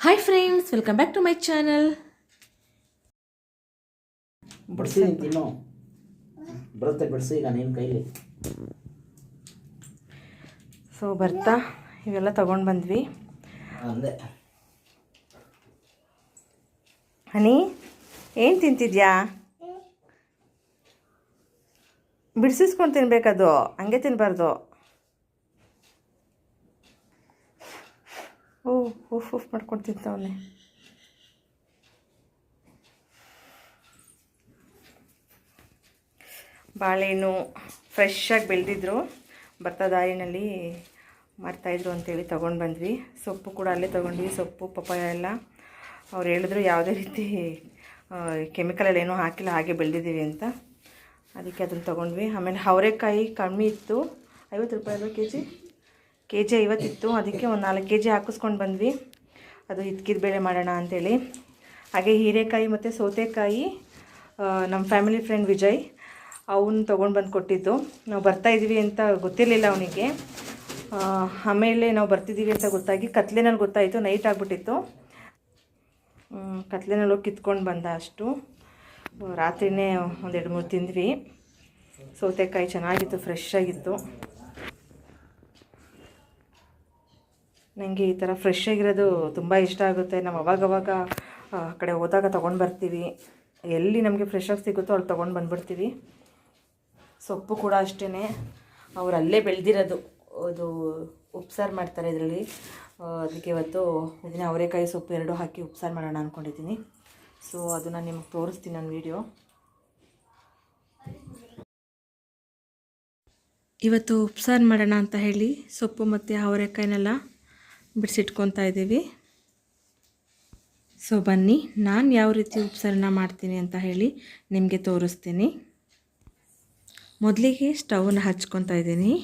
Hi friends welcome back to my channel ಬಡಿಸಿ ತಿನ್ನು. ಬರುತ್ತೆ ಬಿಡಿಸಿ ಈಗ ನಿನ್ನ ಕೈಲಿ. ಸೊ ಬರ್ತಾ. ಇವೆಲ್ಲ ತಗೊಂಡ್ ಬಂದ್ವಿ. ಅಂದೆ. ಹನಿ ಏನು ತಿಂತಿದ್ಯಾ? ಬಿಡಿಸಿಸ್ಕೊಂಡು ತಿನ್ಬೇಕದು ಹಂಗೆ ತಿನ್ನಬಾರ್ದು ಉಫ್ ಉಫ್ ಮಾಡ್ಕೊಂಡು ಬಾಳೆಹಣ್ಣು ಫ್ರೆಶ್ಶಾಗಿ ಬೆಳೆದಿದ್ರು. ಭತ್ತ ದಾರಿನಲ್ಲಿ ಮಾಡ್ತಾಯಿದ್ರು ಅಂತೇಳಿ ತೊಗೊಂಡು ಬಂದ್ವಿ. ಸೊಪ್ಪು ಕೂಡ ಅಲ್ಲೇ ತೊಗೊಂಡ್ವಿ, ಸೊಪ್ಪು, ಪಪ್ಪಾಯ ಎಲ್ಲ. ಅವ್ರು ಹೇಳಿದ್ರು ಯಾವುದೇ ರೀತಿ ಕೆಮಿಕಲ್ ಎಲ್ಲ ಏನೂ ಹಾಕಿಲ್ಲ, ಹಾಗೆ ಬೆಳೆದಿದ್ದೀವಿ ಅಂತ. ಅದಕ್ಕೆ ಅದನ್ನು ತೊಗೊಂಡ್ವಿ. ಆಮೇಲೆ ಅವರೆಕಾಯಿ ಕಮ್ಮಿ ಇತ್ತು, ಐವತ್ತು ರೂಪಾಯಿ ಅಲ್ವಾ ಕೆ ಜಿ ಕೆ ಜಿ ಐವತ್ತಿತ್ತು ಅದಕ್ಕೆ ಒಂದು ನಾಲ್ಕು ಕೆ ಜಿ ಹಾಕಿಸ್ಕೊಂಡು ಬಂದ್ವಿ. ಅದು ಹಿತ್ಕಿದ ಬೇಳೆ ಮಾಡೋಣ ಅಂಥೇಳಿ ಹಾಗೆ ಹೀರೆಕಾಯಿ ಮತ್ತು ಸೌತೆಕಾಯಿ ನಮ್ಮ ಫ್ಯಾಮಿಲಿ ಫ್ರೆಂಡ್ ವಿಜಯ್, ಅವನು ತೊಗೊಂಡು ಬಂದು ಕೊಟ್ಟಿದ್ದು. ನಾವು ಬರ್ತಾ ಇದ್ದೀವಿ ಅಂತ ಗೊತ್ತಿರಲಿಲ್ಲ ಅವನಿಗೆ. ಆಮೇಲೆ ನಾವು ಬರ್ತಿದ್ದೀವಿ ಅಂತ ಗೊತ್ತಾಗಿ ಕತ್ಲೆನಲ್ಲಿ ಗೊತ್ತಾಯಿತು ನೈಟ್ ಆಗಿಬಿಟ್ಟಿತ್ತು. ಕತ್ಲೆನಲ್ಲಿ ಹೋಗಿ ಕಿತ್ಕೊಂಡು ಬಂದ ಅಷ್ಟು. ರಾತ್ರಿನೇ ಒಂದೆರಡು ಮೂರು ತಿಂದ್ವಿ. ಸೌತೆಕಾಯಿ ಚೆನ್ನಾಗಿತ್ತು ಫ್ರೆಶ್ ಆಗಿತ್ತು. ನನಗೆ ಈ ಥರ ಫ್ರೆಶ್ ಆಗಿರೋದು ತುಂಬ ಇಷ್ಟ ಆಗುತ್ತೆ. ನಾವು ಅವಾಗವಾಗ, ಆ, ಕಡೆ ಹೋದಾಗ ತೊಗೊಂಡು ಬರ್ತೀವಿ. ಎಲ್ಲಿ ನಮಗೆ ಫ್ರೆಶ್ ಆಗಿ ಸಿಗುತ್ತೋ ಅಲ್ಲಿ ತೊಗೊಂಡು ಬಂದುಬಿಡ್ತೀವಿ. ಸೊಪ್ಪು ಕೂಡ ಅಷ್ಟೇ ಅವ್ರು ಅಲ್ಲೇ ಬೆಳೆದಿರೋದು. ಅದು ಉಪ್ಸಾರು ಮಾಡ್ತಾರೆ ಇದರಲ್ಲಿ. ಅದಕ್ಕೆ ಇವತ್ತು ಇದನ್ನ ಅವರೆಕಾಯಿ ಸೊಪ್ಪು ಎರಡು ಹಾಕಿ ಉಪ್ಸಾರು ಮಾಡೋಣ ಅಂದ್ಕೊಂಡಿದ್ದೀನಿ ಸೊ ಅದನ್ನು ನಿಮಗೆ ತೋರಿಸ್ತೀನಿ ನನ್ನ ವೀಡಿಯೋ ಇವತ್ತು ಉಪ್ಸಾರು ಮಾಡೋಣ ಅಂತ ಹೇಳಿ ಸೊಪ್ಪು ಮತ್ತು ಅವರೆಕಾಯಿನೆಲ್ಲ ಬಿಡಿಸಿಟ್ಕೊತಾ ಇದ್ದೀವಿ. ಸೊ ಬನ್ನಿ. ನಾನು ಯಾವ ರೀತಿ ಉಪ್ಸಾರನ್ನ ಮಾಡ್ತೀನಿ ಅಂತ ಹೇಳಿ ನಿಮಗೆ ತೋರಿಸ್ತೀನಿ. ಮೊದಲಿಗೆ ಸ್ಟವ್ನ ಹಚ್ಕೊತಾ ಇದ್ದೀನಿ.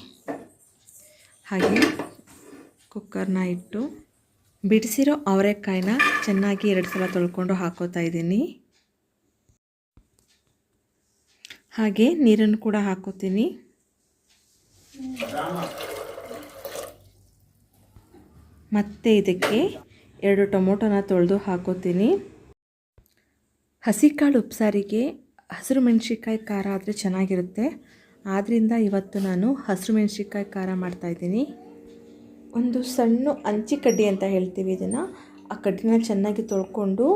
ಹಾಗೆ ಕುಕ್ಕರ್ನ ಇಟ್ಟು ಬಿಡಿಸಿರೋ ಅವರೆಕಾಯಿನ ಚೆನ್ನಾಗಿ ಎರಡು ಸಲ ತೊಳ್ಕೊಂಡು ಹಾಕೋತಾ ಇದ್ದೀನಿ. ಹಾಗೆ ನೀರನ್ನು ಕೂಡ ಹಾಕೋತೀನಿ. ಮತ್ತು ಇದಕ್ಕೆ ಎರಡು ಟೊಮೊಟೊನ ತೊಳೆದು ಹಾಕೋತೀನಿ. ಹಸಿಕಾಳು ಉಪ್ಸಾರಿಗೆ ಹಸಿರು ಮೆಣಸಿಕಾಯಿ ಖಾರ ಆದರೆ ಚೆನ್ನಾಗಿರುತ್ತೆ. ಆದ್ದರಿಂದ ಇವತ್ತು ನಾನು ಹಸಿರು ಮೆಣಸಿಕಾಯಿ ಖಾರ ಮಾಡ್ತಾಯಿದ್ದೀನಿ ಒಂದು ಸಣ್ಣ ಅಂಚಿ ಕಡ್ಡಿ ಅಂತ ಹೇಳ್ತೀವಿ ಇದನ್ನು. ಆ ಕಡ್ಡಿನ ಚೆನ್ನಾಗಿ ತೊಳ್ಕೊಂಡು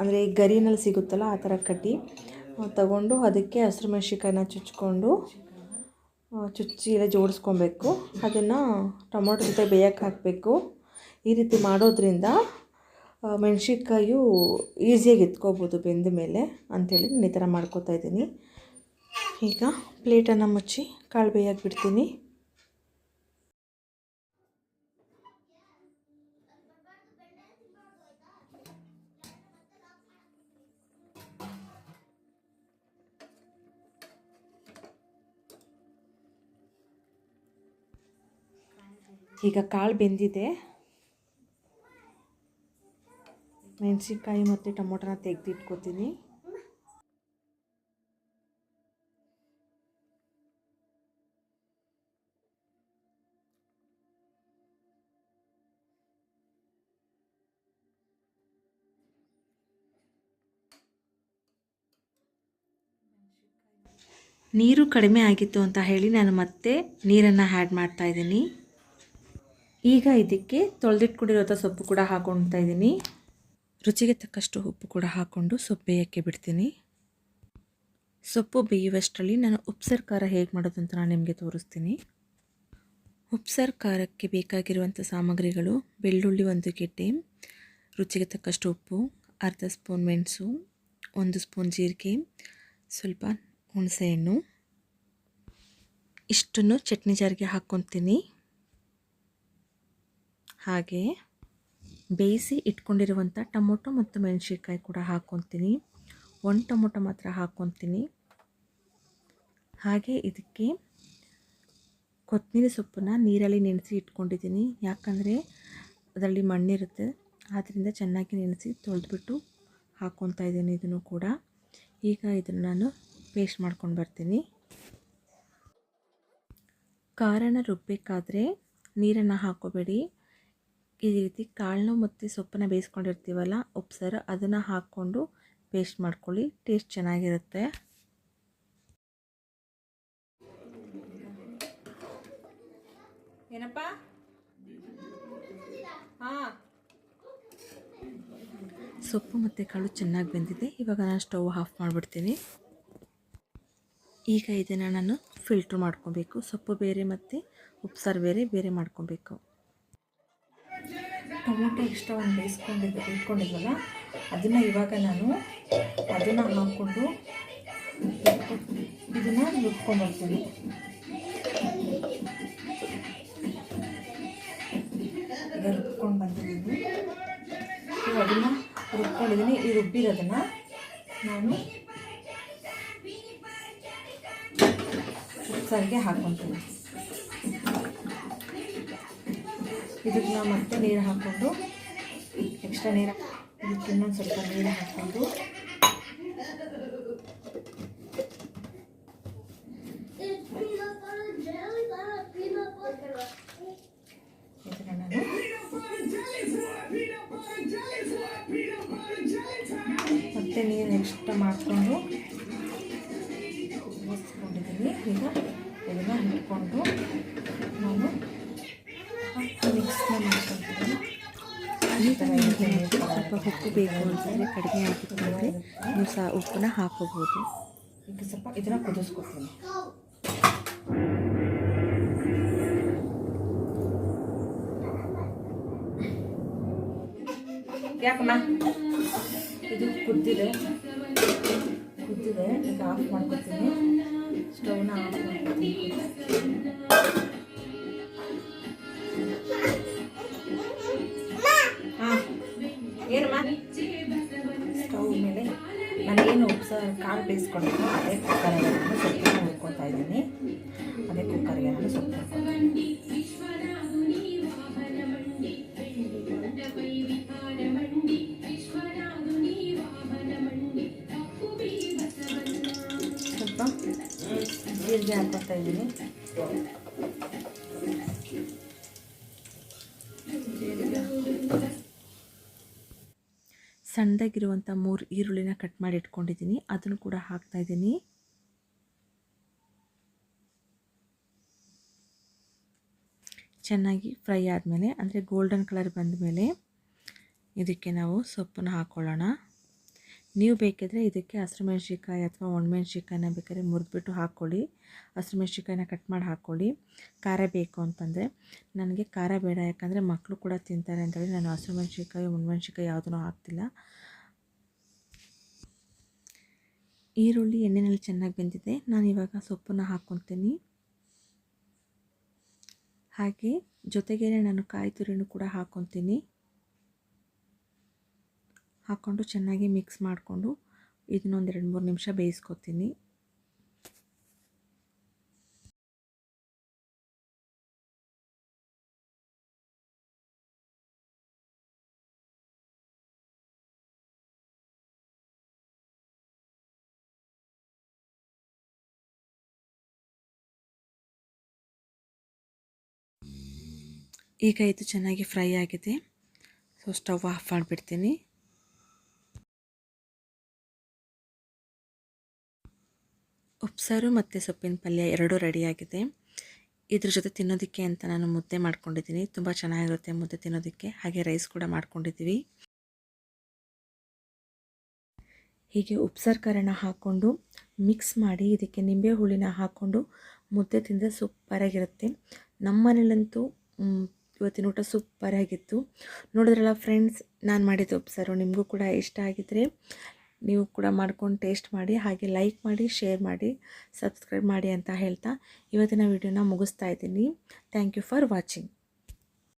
ಅಂದರೆ ಗರಿನಲ್ಲಿ ಸಿಗುತ್ತಲ್ಲ ಆ ಥರ ಕಡ್ಡಿ ತಗೊಂಡು ಅದಕ್ಕೆ ಹಸಿರು ಮೆಣಸಿನ್ಕಾಯಿನ ಚುಚ್ಕೊಂಡು ಚುಚ್ಚಿ ಎಲ್ಲ ಜೋಡಿಸ್ಕೊಬೇಕು. ಅದನ್ನು ಟೊಮೊಟೊ ಜೊತೆ ಬೇಯಕ್ಕೆ ಹಾಕಬೇಕು. ಈ ರೀತಿ ಮಾಡೋದ್ರಿಂದ ಮೆಣಸಿನ್ಕಾಯು ಈಸಿಯಾಗಿ ಎತ್ಕೋಬೋದು ಬೆಂದ ಮೇಲೆ ಅಂಥೇಳಿ ನಾನು ಈ ಥರ ಮಾಡ್ಕೋತಾ ಇದ್ದೀನಿ. ಈಗ ಪ್ಲೇಟನ್ನು ಮುಚ್ಚಿ ಕಾಳು ಬೇಯಕ್ಕೆ ಬಿಡ್ತೀನಿ. ಈಗ ಕಾಳು ಬೆಂದಿದೆ. ಮೆಣಸಿನ್ಕಾಯಿ ಮತ್ತು ಟೊಮೊಟೊನ ತೆಗೆದಿಟ್ಕೋತೀನಿ. ನೀರು ಕಡಿಮೆ ಆಗಿತ್ತು ಅಂತ ಹೇಳಿ ನಾನು ಮತ್ತೆ ನೀರನ್ನು ಆ್ಯಡ್ ಮಾಡ್ತಾ ಇದ್ದೀನಿ. ಈಗ ಇದಕ್ಕೆ ತೊಳೆದಿಟ್ಕೊಂಡಿರೋಂಥ ಸೊಪ್ಪು ಕೂಡ ಹಾಕೊಳ್ತಾ ಇದ್ದೀನಿ. ರುಚಿಗೆ ತಕ್ಕಷ್ಟು ಉಪ್ಪು ಕೂಡ ಹಾಕ್ಕೊಂಡು ಸೊಪ್ಪು ಬೇಯೋಕ್ಕೆ ಬಿಡ್ತೀನಿ. ಸೊಪ್ಪು ಬೇಯುವಷ್ಟರಲ್ಲಿ ನಾನು ಉಪ್ಸರ್ ಖಾರ ಹೇಗೆ ಮಾಡೋದು ಅಂತ ನಾನು ನಿಮಗೆ ತೋರಿಸ್ತೀನಿ. ಉಪ್ಸರ್ ಖಾರಕ್ಕೆ ಬೇಕಾಗಿರುವಂಥ ಸಾಮಗ್ರಿಗಳು ಬೆಳ್ಳುಳ್ಳಿ ಒಂದು ಗೆಡ್ಡೆ ರುಚಿಗೆ ತಕ್ಕಷ್ಟು ಉಪ್ಪು, ಅರ್ಧ ಸ್ಪೂನ್ ಮೆಣಸು, ಒಂದು ಸ್ಪೂನ್ ಜೀರಿಗೆ, ಸ್ವಲ್ಪ ಹುಣಸೆಹಣ್ಣು ಇಷ್ಟನ್ನು ಚಟ್ನಿ ಜಾರಿಗೆ ಹಾಕ್ಕೊತೀನಿ. ಹಾಗೆ ಬೇಯಿಸಿ ಇಟ್ಕೊಂಡಿರುವಂಥ ಟೊಮೊಟೊ ಮತ್ತು ಮೆಣಸಿನ್ಕಾಯಿ ಕೂಡ ಹಾಕ್ಕೊತೀನಿ ಒಂದು ಟೊಮೊಟೊ ಮಾತ್ರ ಹಾಕ್ಕೊತೀನಿ ಹಾಗೆ ಇದಕ್ಕೆ ಕೊತ್ತಂಬರಿ ಸೊಪ್ಪನ್ನು ನೀರಲ್ಲಿ ನೆನೆಸಿ ಇಟ್ಕೊಂಡಿದ್ದೀನಿ. ಯಾಕಂದರೆ ಅದರಲ್ಲಿ ಮಣ್ಣಿರುತ್ತೆ. ಆದ್ದರಿಂದ ಚೆನ್ನಾಗಿ ನೆನೆಸಿ ತೊಳೆದುಬಿಟ್ಟು ಹಾಕ್ಕೊತಾ ಇದ್ದೀನಿ ಇದನ್ನು ಕೂಡ. ಈಗ ಇದನ್ನು ನಾನು ಪೇಸ್ಟ್ ಮಾಡ್ಕೊಂಡು ಬರ್ತೀನಿ. ಖಾರನ ರುಬ್ಬಬೇಕಾದ್ರೆ ನೀರನ್ನು ಹಾಕೋಬೇಡಿ. ಈ ರೀತಿ ಕಾಳನ್ನು ಮತ್ತು ಸೊಪ್ಪನ್ನು ಬೇಯಿಸ್ಕೊಂಡಿರ್ತೀವಲ್ಲ ಉಪ್ಸಾರು ಅದನ್ನು ಹಾಕ್ಕೊಂಡು ಪೇಸ್ಟ್ ಮಾಡ್ಕೊಳ್ಳಿ ಟೇಸ್ಟ್ ಚೆನ್ನಾಗಿರುತ್ತೆ. ಏನಪ್ಪ? ಹಾಂ. ಸೊಪ್ಪು ಮತ್ತು ಕಾಳು ಚೆನ್ನಾಗಿ ಬೆಂದಿದೆ, ಇವಾಗ ನಾನು ಸ್ಟವ್ ಆಫ್ ಮಾಡಿಬಿಡ್ತೀನಿ. ಈಗ ಇದನ್ನು ನಾನು ಫಿಲ್ಟ್ರ್ ಮಾಡ್ಕೊಬೇಕು. ಸೊಪ್ಪು ಬೇರೆ ಮತ್ತು ಉಪ್ಸಾರು ಬೇರೆ ಬೇರೆ ಮಾಡ್ಕೊಬೇಕು. ಟೊಮೊಟೊ ಎಕ್ಸ್ಟ್ರಾ ಒಂದು ಬೇಯಿಸ್ಕೊಂಡಿದ್ದೆ ಇಟ್ಕೊಂಡಿದ್ವಲ್ಲ ಅದನ್ನು ಇವಾಗ ನಾನು ಅದನ್ನು ಹಾಕ್ಕೊಂಡು ಇದನ್ನು ರುಬ್ಕೊಂಡ್ಬರ್ತೀನಿ ಈಗ ರುಬ್ಕೊಂಡು ಬಂದಿದ್ದೀನಿ. ಅದನ್ನು ರುಬ್ಕೊಂಡಿದ್ದೀನಿ. ಈ ರುಬ್ಬಿರೋದನ್ನು ನಾನು ಸರಿಗೆ ಹಾಕ್ಕೊತೀನಿ. ಇದಕ್ಕೆ ನಾವು ಮತ್ತೆ ನೀರು ಹಾಕ್ಕೊಂಡು ಎಕ್ಸ್ಟ್ರಾ ನೀರು ಇದಕ್ಕೆ ಇನ್ನೊಂದು ಸ್ವಲ್ಪ ನೀರು ಹಾಕ್ಕೊಂಡು ಇದನ್ನ ನಾನು ಮತ್ತೆ ನೀರು ಎಕ್ಸ್ಟ್ರಾ ಮಾಡಿಕೊಂಡು ಈಗ ನಿಮಗೆ ಸ್ವಲ್ಪ ಉಪ್ಪು ಬೇಕು ಅಂತಂದರೆ ಕಡಿಮೆ ಆಗಿತ್ತು ಅಂದರೆ ನೀವು ಸಹ ಉಪ್ಪನ್ನ ಹಾಕೋಬೋದು ಈಗ ಸ್ವಲ್ಪ ಇದನ್ನು ಕುದಿಸ್ಕೊಡ್ತೀನಿ. ಯಾಕಮ್ಮ ಇದು ಕುದ್ದಿದೆ ಕುದ್ದಿದೆ ಈಗ ಆಫ್ ಮಾಡ್ಕೊತೀನಿ ಸ್ಟವ್ನ ಆಫ್ ಮಾಡ್ಕೊತೀನಿ ಕಾಳು ಬೇಯಿಸ್ಕೊಂಡಿದ್ದು ಅದೇ ಕುಕ್ಕರಿಗೆ ನಾನು ಸೊಪ್ಪು ಹುರ್ಕೊತಾ ಇದ್ದೀನಿ. ಅದೇ ಕುಕ್ಕರ್ಗೆ ನಾನು ಸೊಪ್ಪು ಸ್ವಲ್ಪ ಜೀರಿಗೆ ಹಾಕ್ಕೊತಾ ಇದ್ದೀನಿ. ಸಣ್ಣದಾಗಿರುವಂಥ ಮೂರು ಈರುಳ್ಳಿನ ಕಟ್ ಮಾಡಿ ಇಟ್ಕೊಂಡಿದ್ದೀನಿ. ಅದನ್ನು ಕೂಡ ಹಾಕ್ತಾ ಇದ್ದೀನಿ. ಚೆನ್ನಾಗಿ ಫ್ರೈ ಆದಮೇಲೆ, ಅಂದರೆ ಗೋಲ್ಡನ್ ಕಲರ್ ಬಂದ ಮೇಲೆ ಇದಕ್ಕೆ ನಾವು ಸೊಪ್ಪನ್ನು ಹಾಕ್ಕೊಳ್ಳೋಣ ನೀವು ಬೇಕಿದ್ರೆ ಇದಕ್ಕೆ ಹಸಿರು ಮೆಣಸಿಕಾಯಿ ಅಥವಾ ಒಣಮೆಣ್ಸಿನ್ಕಾಯಿನ ಬೇಕಾದ್ರೆ ಮುರಿದ್ಬಿಟ್ಟು ಹಾಕ್ಕೊಳ್ಳಿ. ಹಸಿರು ಮೆಣಸಿಕಾಯಿನ ಕಟ್ ಮಾಡಿ ಹಾಕ್ಕೊಳ್ಳಿ. ಖಾರ ಬೇಕು ಅಂತಂದರೆ. ನನಗೆ ಖಾರ ಬೇಡ, ಯಾಕಂದರೆ ಮಕ್ಕಳು ಕೂಡ ತಿಂತಾರೆ ಅಂತೇಳಿ ನಾನು ಹಸಿರು ಮೆಣಸಿನ್ಕಾಯಿ ಒಣಮೆಣ್ಸಿನ್ಕಾಯಿ ಯಾವುದೂ ಹಾಕ್ತಿಲ್ಲ. ಈರುಳ್ಳಿ ಎಣ್ಣೆನಲ್ಲಿ ಚೆನ್ನಾಗಿ ಬೆಂದಿದೆ. ನಾನು ಇವಾಗ ಸೊಪ್ಪನ್ನು ಹಾಕ್ಕೊತೀನಿ. ಹಾಗೆ ಜೊತೆಗೇ ನಾನು ಕಾಯಿ ತುರಿನೂ ಕೂಡ ಹಾಕ್ಕೊತೀನಿ. ಹಾಕ್ಕೊಂಡು ಚೆನ್ನಾಗಿ ಮಿಕ್ಸ್ ಮಾಡಿಕೊಂಡು ಇದನ್ನೊಂದು ಎರಡು ಮೂರು ನಿಮಿಷ ಬೇಯಿಸ್ಕೊತೀನಿ. ಈಗ ಇದು ಚೆನ್ನಾಗಿ ಫ್ರೈ ಆಗಿದೆ. ಸೊ, ಸ್ಟವ್ ಆಫ್ ಮಾಡಿಬಿಡ್ತೀನಿ. ಉಪ್ಸಾರು ಮತ್ತು ಸೊಪ್ಪಿನ ಪಲ್ಯ ಎರಡೂ ರೆಡಿಯಾಗಿದೆ ಇದ್ರ ಜೊತೆ ತಿನ್ನೋದಕ್ಕೆ ಅಂತ ನಾನು ಮುದ್ದೆ ಮಾಡ್ಕೊಂಡಿದ್ದೀನಿ. ತುಂಬ ಚೆನ್ನಾಗಿರುತ್ತೆ ಮುದ್ದೆ ತಿನ್ನೋದಕ್ಕೆ. ಹಾಗೆ ರೈಸ್ ಕೂಡ ಮಾಡ್ಕೊಂಡಿದ್ದೀವಿ. ಹೀಗೆ ಉಪ್ಸಾರು ಕಾರಣ ಹಾಕ್ಕೊಂಡು ಮಿಕ್ಸ್ ಮಾಡಿ ಇದಕ್ಕೆ ನಿಂಬೆ ಹುಳಿನ ಹಾಕ್ಕೊಂಡು ಮುದ್ದೆ ತಿಂದರೆ ಸೂಪರಾಗಿರುತ್ತೆ ನಮ್ಮ ಮನೇಲಂತೂ ಇವತ್ತಿನ ಊಟ ಸೂಪರಾಗಿತ್ತು ನೋಡಿದ್ರಲ್ಲ ಫ್ರೆಂಡ್ಸ್ ನಾನು ಮಾಡಿದ ಉಪ್ಸಾರು ನಿಮಗೂ ಕೂಡ ಇಷ್ಟ ಆಗಿದ್ದರೆ ನೀವು ಕೂಡ ಮಾಡ್ಕೊಂಡು ಟೇಸ್ಟ್ ಮಾಡಿ, ಹಾಗೆ ಲೈಕ್ ಮಾಡಿ ಶೇರ್ ಮಾಡಿ ಸಬ್ಸ್ಕ್ರೈಬ್ ಮಾಡಿ ಅಂತ ಹೇಳ್ತಾ ಇವತ್ತಿನ ವಿಡಿಯೋನ ಮುಗಿಸ್ತಾ ಇದ್ದೀನಿ. Thank you for watching